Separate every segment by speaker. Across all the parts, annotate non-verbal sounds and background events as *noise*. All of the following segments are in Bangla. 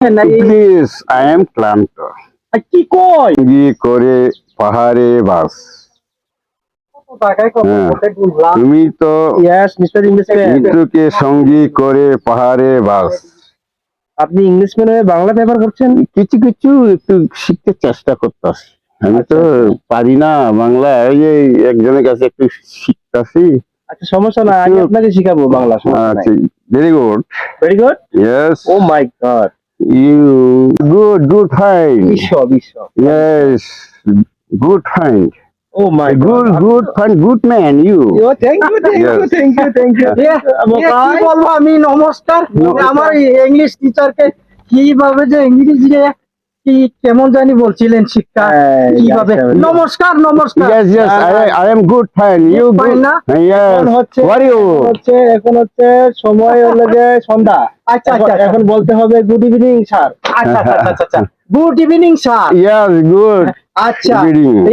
Speaker 1: প্লিজ আই এম ক্লান্ত
Speaker 2: কি কয়
Speaker 1: কি করে পাহাড়ে বাস।
Speaker 2: টাকায় কত
Speaker 1: হ্যাঁ। তুমি তো মৃত্যুকে সঙ্গী করে পাহাড়ে বাস।
Speaker 2: আপনি ইংলিশম্যান হয়ে বাংলা পেপার করছেন?
Speaker 1: কিছু কিছু একটু শিখতে চেষ্টা করতেছি। আমি তো পারি না বাংলা ওই যে একজনের কাছে একটু শিখতেছি।
Speaker 2: আচ্ছা সমস্যা না আমি আপনাকে শিখাবো বাংলা
Speaker 1: আচ্ছা very good
Speaker 2: very good
Speaker 1: yes
Speaker 2: oh my god
Speaker 1: you good good fine
Speaker 2: বিশ্ব বিশ্ব
Speaker 1: yes good fine
Speaker 2: oh my
Speaker 1: good good fine good man you
Speaker 2: oh thank you thank you
Speaker 1: Yes.
Speaker 2: Thank you thank you *laughs*
Speaker 3: কি বলবো আমি নমস্কার
Speaker 1: No.
Speaker 3: আমার ইংলিশ টিচারকে কিভাবে যে ইংরেজিতে কি কেমন জানি বলছিলেন শিক্ষা কীভাবে? নমস্কার নমস্কার। না?
Speaker 2: হচ্ছে
Speaker 1: What are
Speaker 2: হচ্ছে এখন হচ্ছে সময় *laughs* হলো যে সন্ধ্যা।
Speaker 3: আচ্ছা
Speaker 2: এখন-
Speaker 3: আচ্ছা
Speaker 2: এখন বলতে হবে গুড ইভিনিং স্যার
Speaker 3: আচ্ছা আচ্ছা আচ্ছা আচ্ছা। Good evening
Speaker 1: sir good.
Speaker 3: আচ্ছা।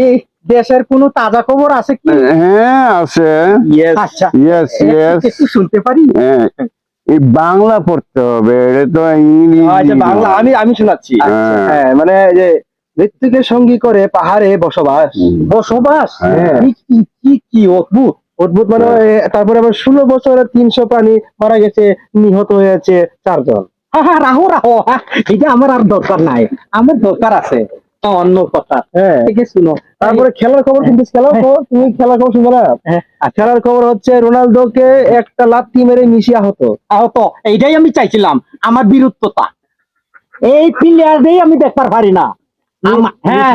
Speaker 3: এই দেশের কোনো তাজা খবর আছে কি?
Speaker 1: হ্যাঁ আছে।
Speaker 2: ইয়েস
Speaker 3: আচ্ছা।
Speaker 1: ইয়েস ইয়েস
Speaker 3: একটু শুনতে পারি?
Speaker 1: এই বাংলা পড়তে হবে এটা তো ইংলিশ।
Speaker 2: আচ্ছা বাংলা আমি আমি শোনাচ্ছি।
Speaker 1: হ্যাঁ।
Speaker 2: হ্যাঁ মানে যে মৃত্যুকে সঙ্গী করে পাহাড়ে বসবাস।
Speaker 3: বসবাস?
Speaker 1: হ্যাঁ।
Speaker 3: কি কি কি অদ্ভুত।
Speaker 2: অদ্ভুত মানে তারপরে আবার ষোলো বছরে তিনশো প্রাণী মারা গেছে নিহত হয়েছে চারজন।
Speaker 3: হ্যাঁ হ্যাঁ রাহো রাহো হ্যাঁ, এটা আমার আর দরকার নাই। আমার দরকার আছে। অন্য কথা।
Speaker 2: হ্যাঁ।
Speaker 3: ঠিক আছে শুনো।
Speaker 2: তারপরে খেলার খবর কিন্তু খেলার খবর তুমি খেলার খবর শুনবে না।
Speaker 3: হ্যাঁ,
Speaker 2: খেলার খবর হচ্ছে রোনালদোকে একটা লাত্তি মেরে মিশিয়ে আহত।
Speaker 3: আহত। এইটাই আমি চাইছিলাম আমার বীরত্বতা এই প্লেয়ারদের আমি দেখবার পারি না। হ্যাঁ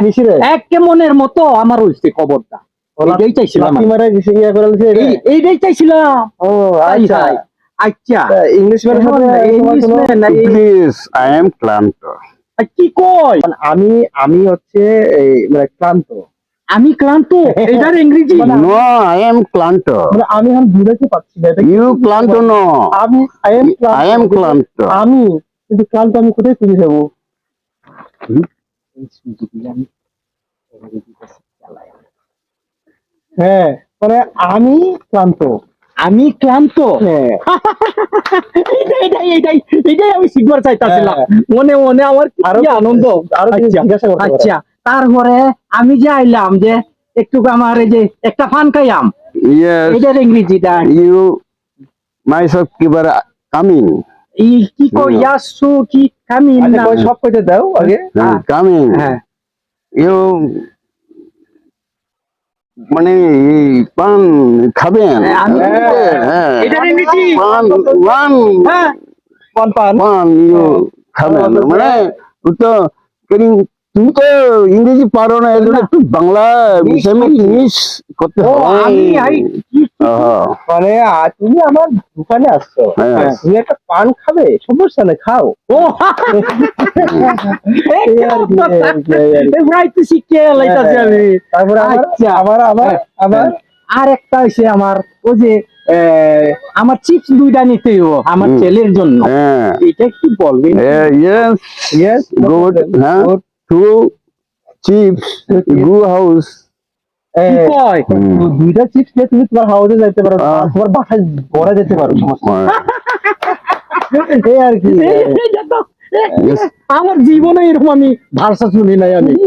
Speaker 3: একে মনের মতো আমার হইছে খবরটা। এইটাই চাইছিলাম
Speaker 2: ইয়ে
Speaker 3: এইটাই চাইছিলাম।
Speaker 2: ও আচ্ছা।
Speaker 3: আচ্ছা। English English
Speaker 1: man, I am ক্লান্ত
Speaker 3: কি কয়?
Speaker 2: আমি আমি হচ্ছে মানে ক্লান্ত।
Speaker 3: আমি ক্লান্ত? এটার ইংরেজি?
Speaker 1: নো আই এম ক্লান্ত।
Speaker 2: মানে আমি এখন বুঝাতে পারছি না এটা
Speaker 1: ইউ ক্লান্ত নো।
Speaker 2: আমি আই এম
Speaker 1: আই এম ক্লান্ত।
Speaker 2: আমি কিন্তু ক্লান্ত আমি কোথায় খুঁজে যাব হ্যাঁ মানে আমি ক্লান্ত।
Speaker 3: আমি ক্লান্ত।
Speaker 2: হ্যাঁ।
Speaker 3: এইটাই আমি শিখবার চাইতাছিলাম।
Speaker 2: হ্যাঁ।
Speaker 3: মনে মনে আমার
Speaker 2: আরও
Speaker 3: আনন্দ।
Speaker 2: আরও
Speaker 3: আচ্ছা। আচ্ছা তারপরে আমি যে আইলাম যে একটু আমার এই যে একটা ফান খাইয়াম এটার ইংরেজিটা
Speaker 1: ইউ মাইসেলফ কিবার কামিং
Speaker 3: এই কি কই। কি কামি না?
Speaker 2: কই সব কইতে দাও আগে।
Speaker 1: কামিং ইউ মানে পান খাবেন? পান পান।
Speaker 2: পান পান।
Speaker 1: পান খাবেন। মানে তো তুমি তো ইংরেজি পারো না এগুলো একটু বাংলা বিষয় ইংলিশ করতে
Speaker 3: আমি
Speaker 2: মানে তুমি আমার দোকানে আসছো।
Speaker 1: হ্যাঁ।
Speaker 2: হ্যাঁ, তুমি একটা পান খাবে? সমস্যা নেই খাও।
Speaker 3: ও *laughs*
Speaker 2: হ্যাঁ, তারপরে আমার
Speaker 3: আচ্ছা।
Speaker 2: আমার আমার
Speaker 3: হ্যাঁ,
Speaker 2: আমার
Speaker 3: আর একটা হইছে আমার ওই যে আমার চিপস দুইটা নিতে আমার ছেলের জন্য।
Speaker 1: হ্যাঁ।
Speaker 3: এটা কি বলবেন।
Speaker 1: ইয়েস
Speaker 2: ইয়েস
Speaker 1: গুড হ্যাঁ। টু চিপস গু হাউস
Speaker 2: দুইটা চিপস খেয়ে তুমি তোমার হাউসে যাইতে পারো। তোমার বাসায় ঘরে যেতে পারো *laughs* এই আর কি।
Speaker 3: আমার জীবনে এরকম আমি ভাষা শুনি নাই আমি।